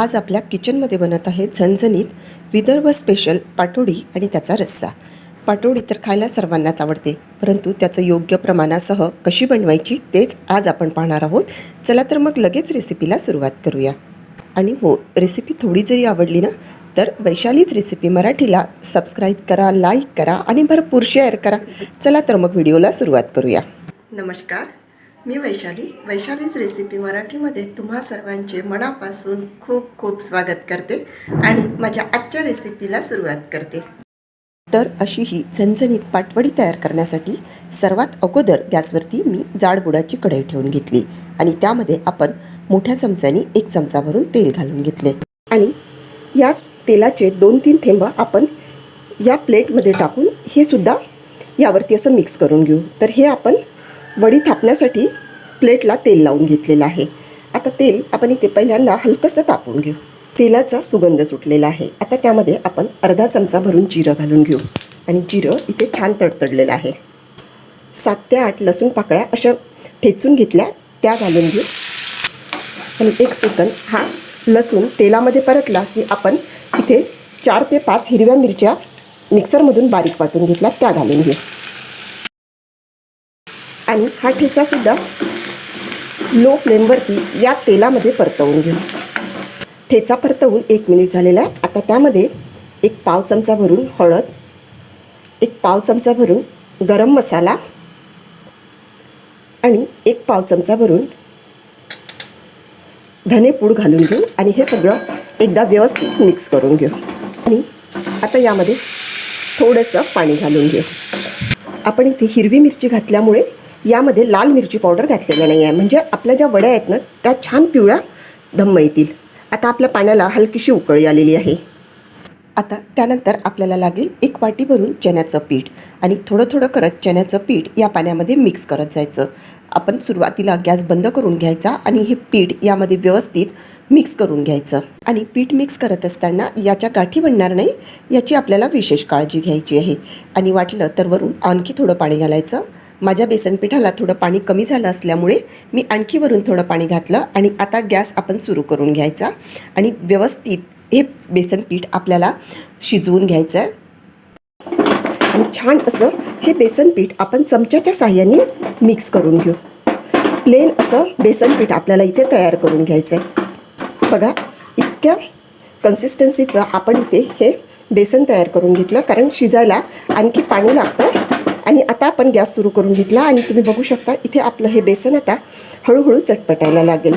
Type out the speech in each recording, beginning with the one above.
आज आपल्या किचनमध्ये बनत आहे झणझणीत विदर्भ स्पेशल पाटोडी आणि त्याचा रस्सा. पाटोडी तर खायला सर्वांनाच आवडते परंतु त्याचं योग्य प्रमाणासह कशी बनवायची तेच आज आपण पाहणार आहोत. चला तर मग लगेच रेसिपीला सुरुवात करूया. आणि हो रेसिपी थोडी जरी आवडली ना तर वैशालीच रेसिपी मराठीला सबस्क्राईब करा लाईक करा आणि भरपूर शेअर करा. चला तर मग व्हिडिओला सुरुवात करूया. नमस्कार. मी वैशाली. वैशालीच रेसिपी मराठीमध्ये तुम्हा सर्वांचे मनापासून खूप खूप स्वागत करते आणि माझ्या आजच्या रेसिपीला सुरुवात करते. तर अशी ही झणझणीत पाटवडी तयार करण्यासाठी सर्वात अगोदर गॅसवरती मी जाडबुडाची कढई ठेवून घेतली आणि त्यामध्ये आपण मोठ्या चमच्याने एक चमचा भरून तेल घालून घेतले. आणि याच तेलाचे दोन तीन थेंब आपण या प्लेटमध्ये टाकून हे सुद्धा यावरती असं मिक्स करून घेऊ. तर हे आपण वडी थापण्यासाठी प्लेटला तेल लावून घेतलेलं आहे. आता तेल आपण इथे पहिल्यांदा हलकंसं तापून घेऊ. तेलाचा सुगंध सुटलेला आहे. आता त्यामध्ये आपण अर्धा चमचा भरून जिरं घालून घेऊ. आणि जिरं इथे छान तडतडलेलं आहे. सात ते आठ लसूण पाकळ्या अशा ठेचून घेतल्या त्या घालून घेऊ. आणि एक सेकंद हा लसूण तेलामध्ये परतला की आपण इथे चार ते पाच हिरव्या मिरच्या मिक्सरमधून बारीक वाटून घेतल्या त्या घालून घेऊ. आणि हा ठेचासुद्धा लो फ्लेमवरती या तेलामध्ये परतवून घेऊ. ठेचा परतवून एक मिनिट झालेला आहे. आता त्यामध्ये एक पाव चमचा भरून हळद एक पाव चमचा भरून गरम मसाला आणि एक पाव चमचा भरून धनेपूड घालून घेऊ आणि हे सगळं एकदा व्यवस्थित मिक्स करून घेऊ. आणि आता यामध्ये थोडंसं पाणी घालून घेऊ. आपण इथे हिरवी मिरची घातल्यामुळे यामध्ये लाल मिरची पावडर घातलेलं नाही आहे म्हणजे आपल्या ज्या वड्या आहेत ना त्या छान पिवळ्या धम्म येतील. आता आपल्या पाण्याला हलकीशी उकळी आलेली आहे. आता त्यानंतर आपल्याला लागेल एक वाटी भरून चण्याचं पीठ आणि थोडं थोडं करत चण्याचं पीठ या पाण्यामध्ये मिक्स करत जायचं. आपण सुरुवातीला गॅस बंद करून घ्यायचा आणि हे पीठ यामध्ये व्यवस्थित मिक्स करून घ्यायचं. आणि पीठ मिक्स करत असताना याच्या गाठी बनणार नाही याची आपल्याला विशेष काळजी घ्यायची आहे. आणि वाटलं तर वरून आणखी थोडं पाणी घालायचं. माझ्या बेसन पिठाला थोडं पाणी कमी झालं असल्यामुळे मी आणखी वरून थोडं पाणी घातलं आणि आता गॅस आपण सुरू करून घ्यायचा. आणि व्यवस्थित हे बेसनपीठ आपल्याला शिजवून घ्यायचं आहे आणि छान असं हे बेसनपीठ आपण चमच्याच्या साह्याने मिक्स करून घेऊ. प्लेन असं बेसनपीठ आपल्याला इथे तयार करून घ्यायचं आहे बघा इतक्या कन्सिस्टन्सीचं आपण इथे हे बेसन तयार करून घेतलं कारण शिजायला आणखी पाणी लागतं. आणि आता आपण गॅस सुरू करून घेतला आणि तुम्ही बघू शकता इथे आपलं हे बेसन आता हळूहळू चटपटायला लागेल.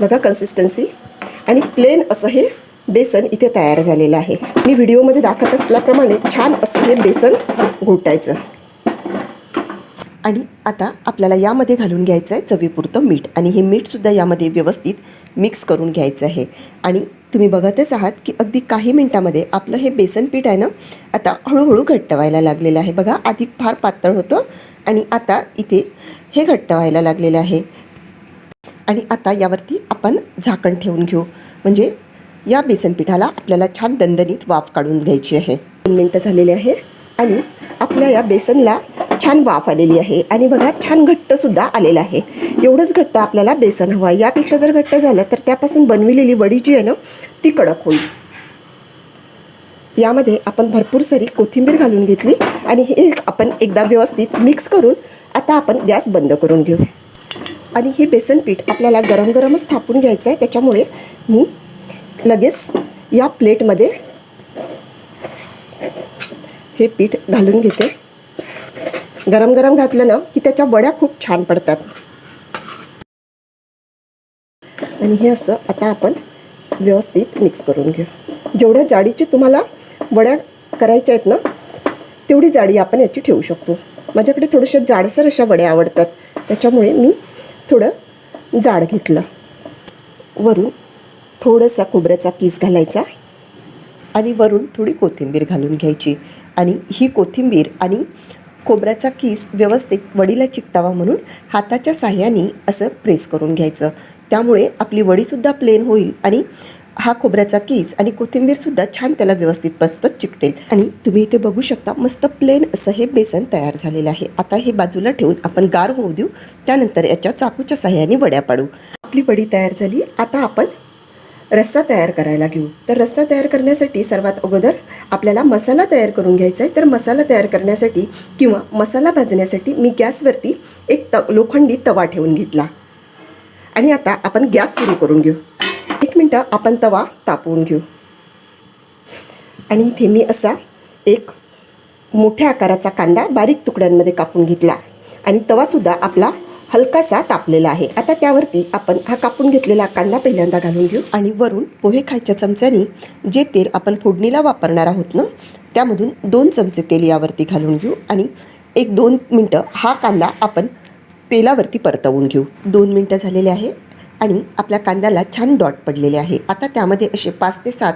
बघा कन्सिस्टन्सी आणि प्लेन असं हे बेसन इथे तयार झालेलं आहे. मी व्हिडिओमध्ये दाखवत असल्याप्रमाणे छान असं हे बेसन घोटायचं. आणि आता आपल्याला यामध्ये घालून घ्यायचं आहे चवीपुरतं मीठ. आणि हे मीठसुद्धा यामध्ये व्यवस्थित मिक्स करून घ्यायचं आहे. आणि तुम्ही बघतच आहात की अगदी काही मिनटामध्ये आपलं हे बेसन पीठ आहे ना आता हळूहळू घट्ट व्हायला लागलेलं आहे. बघा आधी फार पातळ होतं आणि आता इथे हे घट्ट व्हायला लागलेलं आहे. आणि आता यावरती आपण झाकण ठेवून घेऊ. म्हणजे या बेसन पिठाला आपल्याला छान दणदणीत वाफ काढून घ्यायची आहे. दोन मिनटं झालेली आहे आणि आपल्या या बेसनला छान वाफ आलेली आहे. आणि बघा छान घट्टसुद्धा आलेलं आहे. एवढंच घट्ट आपल्याला बेसन हवं आहे. यापेक्षा जर घट्ट झालं तर त्यापासून बनविलेली वडी जी आहे ना ती कडक होईल. यामध्ये आपण भरपूर सारी कोथिंबीर घालून घेतली. आणि हे आपण एकदा व्यवस्थित मिक्स करून आता आपण गॅस बंद करून घेऊ. आणि हे बेसन पीठ आपल्याला गरम गरमच थापून घ्यायचं आहे. त्याच्यामुळे मी लगेच या प्लेटमध्ये हे पीठ घालून घेते. गरम गरम घातलं ना की त्याच्या वड्या खूप छान पडतात. आणि हे असं आता आपण व्यवस्थित मिक्स करून घेऊ. जेवढ्या जाडीचे तुम्हाला वड्या करायच्या आहेत ना तेवढी जाडी आपण याची ठेवू शकतो. माझ्याकडे थोड्याशा जाडसर अशा वड्या आवडतात. त्याच्यामुळे मी थोडं जाड घेतलं. वरून थोडासा खोबऱ्याचा किस घालायचा आणि वरून थोडी कोथिंबीर घालून घ्यायची. आणि ही कोथिंबीर आणि खोबऱ्याचा किस व्यवस्थित वडीला चिकटावा म्हणून हाताच्या साह्याने असं प्रेस करून घ्यायचं. त्यामुळे आपली वडीसुद्धा प्लेन होईल आणि हा खोबऱ्याचा किस आणि कोथिंबीरसुद्धा छान त्याला व्यवस्थित मस्त चिकटेल. आणि तुम्ही इथे बघू शकता मस्त प्लेन असं हे बेसन तयार झालेलं आहे. आता हे बाजूला ठेवून आपण गार होऊ देऊ. त्यानंतर याच्या चाकूच्या साह्याने वड्या पाडू. आपली वडी तयार झाली. आता आपण रस्सा तयार करायला घेऊ. तर रस्सा तयार करण्यासाठी सर्वात अगोदर आपल्याला मसाला तयार करून घ्यायचा आहे तर मसाला तयार करण्यासाठी किंवा मसाला भाजण्यासाठी मी गॅसवरती एक त लोखंडी तवा ठेवून घेतला. आणि आता आपण गॅस सुरू करून घेऊ. एक मिनटं आपण तवा तापवून घेऊ. आणि इथे मी असा एक मोठ्या आकाराचा कांदा बारीक तुकड्यांमध्ये कापून घेतला. आणि तवासुद्धा आपला हलकासा तापलेला आहे. आता त्यावरती आपण हा कापून घेतलेला कांदा पहिल्यांदा घालून घेऊ. आणि वरून पोहे खायच्या चमच्याने जे तेल आपण फोडणीला वापरणार आहोत ना त्यामधून दोन चमचे तेल यावरती घालून घेऊ. आणि एक दोन मिनटं हा कांदा आपण तेलावरती परतवून घेऊ. दोन मिनटं झालेले आहे आणि आपल्या कांद्याला छान डॉट पडलेले आहे. आता त्यामध्ये असे पाच ते सात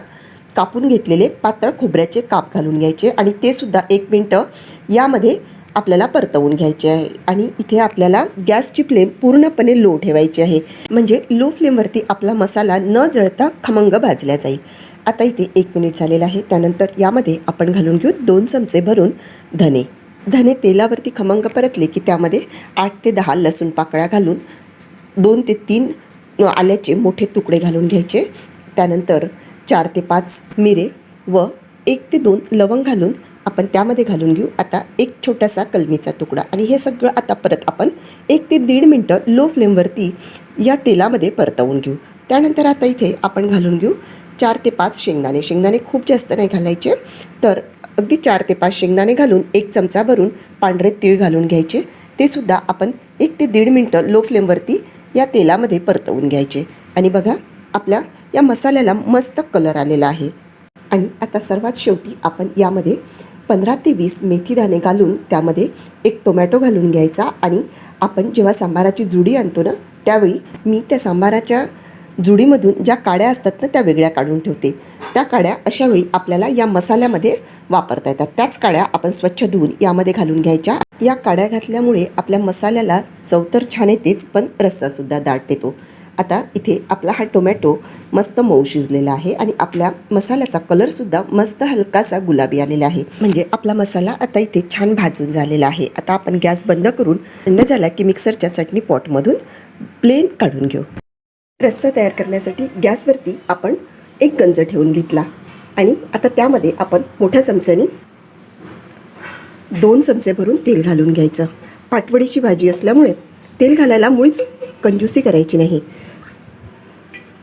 कापून घेतलेले पातळ खोबऱ्याचे काप घालून घ्यायचे. आणि ते सुद्धा एक मिनटं यामध्ये आपल्याला परतवून घ्यायचे आहे. आणि इथे आपल्याला गॅसची फ्लेम पूर्णपणे लो ठेवायची आहे. म्हणजे लो फ्लेमवरती आपला मसाला न जळता खमंग भाजला जाईल. आता इथे एक मिनिट झालेलं आहे. त्यानंतर यामध्ये आपण घालून घेऊ दोन चमचे भरून धने. धने तेलावरती खमंग परतले की त्यामध्ये आठ ते दहा लसूण पाकळ्या घालून दोन ते तीन आल्याचे मोठे तुकडे घालून घ्यायचे. त्यानंतर चार ते पाच मिरे व एक ते दोन लवंग घालून आपण त्यामध्ये घालून घेऊ. आता एक छोटासा कलमीचा तुकडा. आणि हे सगळं आता परत आपण एक ते दीड मिनटं लो फ्लेमवरती या तेलामध्ये परतवून घेऊ. त्यानंतर आता इथे आपण घालून घेऊ चार ते पाच शेंगदाणे. शेंगदाणे खूप जास्त नाही घालायचे तर अगदी चार ते पाच शेंगदाणे घालून एक चमचा भरून पांढरे तीळ घालून घ्यायचे. ते सुद्धा आपण एक ते दीड मिनटं लो फ्लेमवरती या तेलामध्ये परतवून घ्यायचे. आणि बघा आपल्या या मसाल्याला मस्त कलर आलेला आहे. आणि आता सर्वात शेवटी आपण यामध्ये पंधरा ते वीस मेथीदाणे घालून त्यामध्ये एक टोमॅटो घालून घ्यायचा आणि आपण जेव्हा सांबाराची जुडी आणतो ना त्यावेळी मी त्या सांबाराच्या जुडीमधून ज्या काड्या असतात ना त्या वेगळ्या काढून ठेवते. त्या काड्या अशावेळी आपल्याला या मसाल्यामध्ये वापरता येतात. त्याच काड्या आपण स्वच्छ धुवून यामध्ये घालून घ्यायच्या. या काड्या घातल्यामुळे आपल्या मसाल्याला चव तर छान येतेच पण रस्सासुद्धा दाट येतो. आता इथे आपला हा टोमॅटो मस्त मऊ शिजलेला आहे आणि आपल्या मसाल्याचा कलरसुद्धा मस्त हलकासा गुलाबी आलेला आहे. म्हणजे आपला मसाला आता इथे छान भाजून झालेला आहे. आता आपण गॅस बंद करून थंड झाला की मिक्सरच्या चटणी पॉटमधून प्लेन काढून घेऊ. रस्सा तयार करण्यासाठी गॅसवरती आपण एक गंज ठेवून घेतला. आणि आता त्यामध्ये आपण मोठ्या चमच्याने दोन चमचे भरून तेल घालून घ्यायचं. पाटवडीची भाजी असल्यामुळे तेल घालायला मुळीच कंजूसी करायची नाही.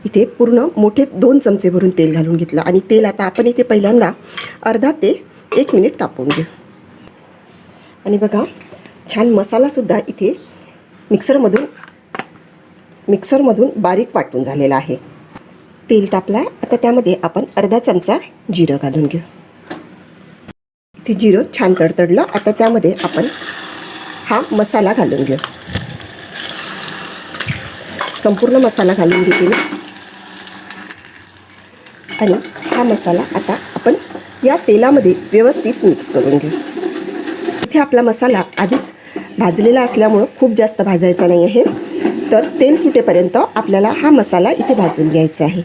इथे पूर्ण मोठे दोन चमचे भरून तेल घालून घेतलं. आणि तेल आता आपण इथे पहिल्यांदा अर्धा ते एक मिनिट तापवून घेऊ. आणि बघा छान मसालासुद्धा इथे मिक्सरमधून मिक्सरमधून बारीक वाटून झालेला आहे. तेल तापला आता त्यामध्ये आपण अर्धा चमचा जिरं घालून घेऊ. ते जिरं छान तडतडलं आता त्यामध्ये आपण हा मसाला घालून घेऊ. संपूर्ण मसाला घालून घेते मी आणि हा मसाला आता आपण या तेलामध्ये व्यवस्थित मिक्स करून घेऊ. इथे आपला मसाला आधीच भाजलेला असल्यामुळं खूप जास्त भाजायचा नाही आहे. तर तेल सुटेपर्यंत आपल्याला हा मसाला इथे भाजून घ्यायचा आहे.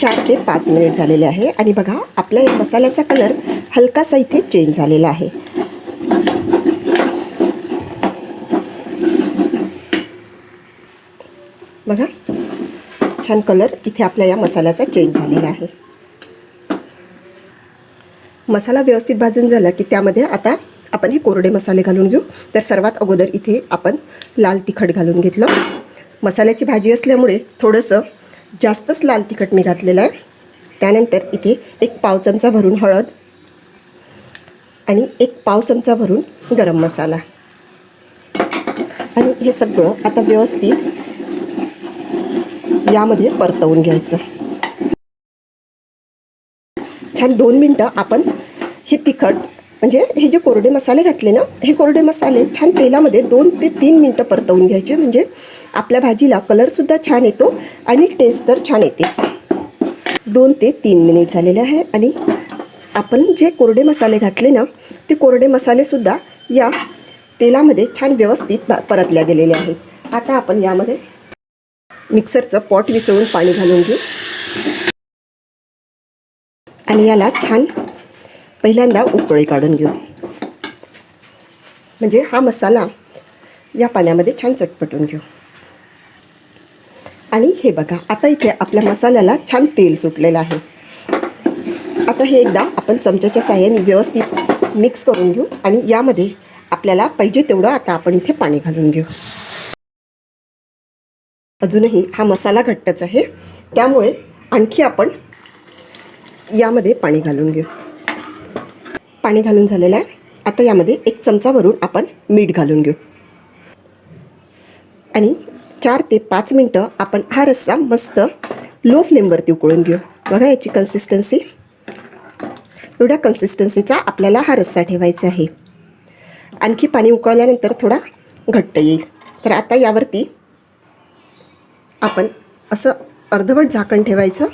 चार ते पाच मिनिट झालेले आहे आणि बघा आपल्या या मसाल्याचा कलर हलकासा इथे चेंज झालेला आहे. बघा. छान कलर इथे आपल्या या मसाल्याचा चेंज झालेला आहे. मसाला व्यवस्थित भाजून झाला की त्यामध्ये आता आपण हे कोरडे मसाले घालून घेऊ. तर सर्वात अगोदर इथे आपण लाल तिखट घालून घेतलं. मसाल्याची भाजी असल्यामुळे थोडंसं जास्तच लाल तिखट मी घातलेलं आहे. त्यानंतर इथे एक पाव चमचा भरून हळद आणि एक पाव चमचा भरून गरम मसाला. आणि हे सगळं आता व्यवस्थित यामध्ये परतवून घ्यायचं. छान दोन मिनटं आपण हे तिखट म्हणजे हे जे कोरडे मसाले घातले ना हे कोरडे मसाले छान तेलामध्ये दोन ते तीन मिनटं परतवून घ्यायचे. म्हणजे आपल्या भाजीला कलरसुद्धा छान येतो आणि टेस्ट तर छान येतेच. दोन ते तीन मिनिट झालेले आहे आणि आपण जे कोरडे मसाले घातले ना ते कोरडे मसालेसुद्धा या तेलामध्ये छान व्यवस्थित परतल्या गेलेले आहेत. आता आपण यामध्ये मिक्सरचं पॉट विसळून पाणी घालून घेऊ. आणि याला छान पहिल्यांदा उकळी काढून घेऊ. म्हणजे हा मसाला या पाण्यामध्ये छान चटपटून घेऊ. आणि हे बघा आता इथे आपल्या मसाल्याला छान तेल सुटलेलं आहे. आता हे एकदा आपण चमच्याच्या साह्याने व्यवस्थित मिक्स करून घेऊ आणि यामध्ये आपल्याला पाहिजे तेवढं आता आपण इथे पाणी घालून घेऊ. अजूनही हा मसाला घट्टच आहे. त्यामुळे आणखी आपण यामध्ये पाणी घालून घेऊ. पाणी घालून झालेलं आहे. आता यामध्ये एक चमचा भरून आपण मीठ घालून घेऊ. आणि चार ते पाच मिनटं आपण हा रस्सा मस्त लो फ्लेमवरती उकळून घेऊ. बघा याची कन्सिस्टन्सी एवढ्या कन्सिस्टन्सीचा आपल्याला हा रस्सा ठेवायचा आहे. आणखी पाणी उकळल्यानंतर थोडा घट्ट येईल. तर आता यावरती आपण असं अर्धवट झाकण ठेवायचं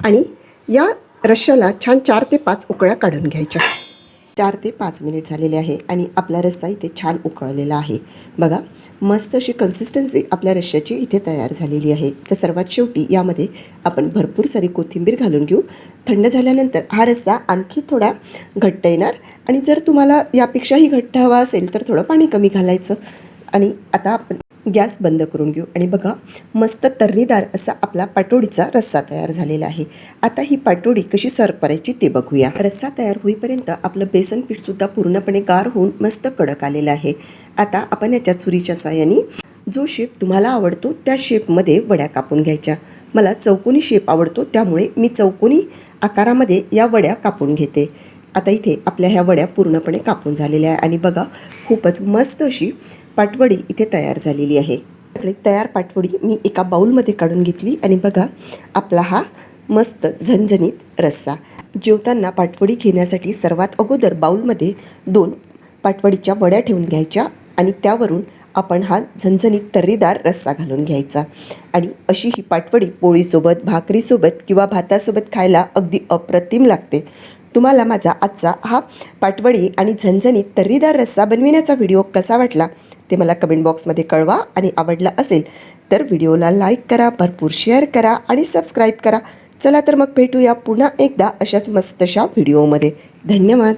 आणि या रश्श्याला छान चार ते पाच उकळ्या काढून घ्यायच्या. चार ते पाच मिनिट झालेले आहे आणि आपला रस्सा इथे छान उकळलेला आहे. बघा मस्त अशी कन्सिस्टन्सी आपल्या रश्श्याची इथे तयार झालेली आहे. तर सर्वात शेवटी यामध्ये आपण भरपूर सारी कोथिंबीर घालून घेऊ. थंड झाल्यानंतर हा रस्सा आणखी थोडा घट्ट येणार आणि जर तुम्हाला यापेक्षाही घट्ट हवा असेल तर थोडं पाणी कमी घालायचं. आणि आता आपण गॅस बंद करून घेऊ. आणि बघा मस्त तर्रीदार असा आपला पाटोडीचा रस्सा तयार झालेला आहे. आता ही पाटोडी कशी सर्व करायची ते बघूया. रस्सा तयार होईपर्यंत आपलं बेसन पीठसुद्धा पूर्णपणे गार होऊन मस्त कडक आलेलं आहे. आता आपण याच्या चुरीच्या साह्याने जो शेप तुम्हाला आवडतो त्या शेपमध्ये वड्या कापून घ्यायच्या. मला चौकोनी शेप आवडतो त्यामुळे मी चौकोनी आकारामध्ये या वड्या कापून घेते. आता इथे आपल्या ह्या वड्या पूर्णपणे कापून झालेल्या आहे. आणि बघा खूपच मस्त अशी पाटवडी इथे तयार झालेली आहे. तयार पाटवडी मी एका बाऊलमध्ये काढून घेतली. आणि बघा आपला हा मस्त झणझणीत रस्सा. जेवताना पाटवडी घेण्यासाठी सर्वात अगोदर बाऊलमध्ये दोन पाटवडीच्या वड्या ठेवून घ्यायच्या आणि त्यावरून आपण हा झणझणीत तर्रीदार रस्सा घालून घ्यायचा. आणि अशी ही पाटवडी पोळीसोबत भाकरीसोबत किंवा भातासोबत खायला अगदी अप्रतिम लागते. तुम्हाला माझा आजचा हा पाटवडी आणि झणझणीत तर्रीदार रस्सा बनविण्याचा व्हिडिओ कसा वाटला? ते मला कमेंट बॉक्समध्ये कळवा आणि आवडला असेल तर व्हिडिओला लाईक करा भरपूर शेअर करा आणि सबस्क्राईब करा. चला तर मग भेटूया पुन्हा एकदा अशाच मस्तशा व्हिडिओमध्ये. धन्यवाद.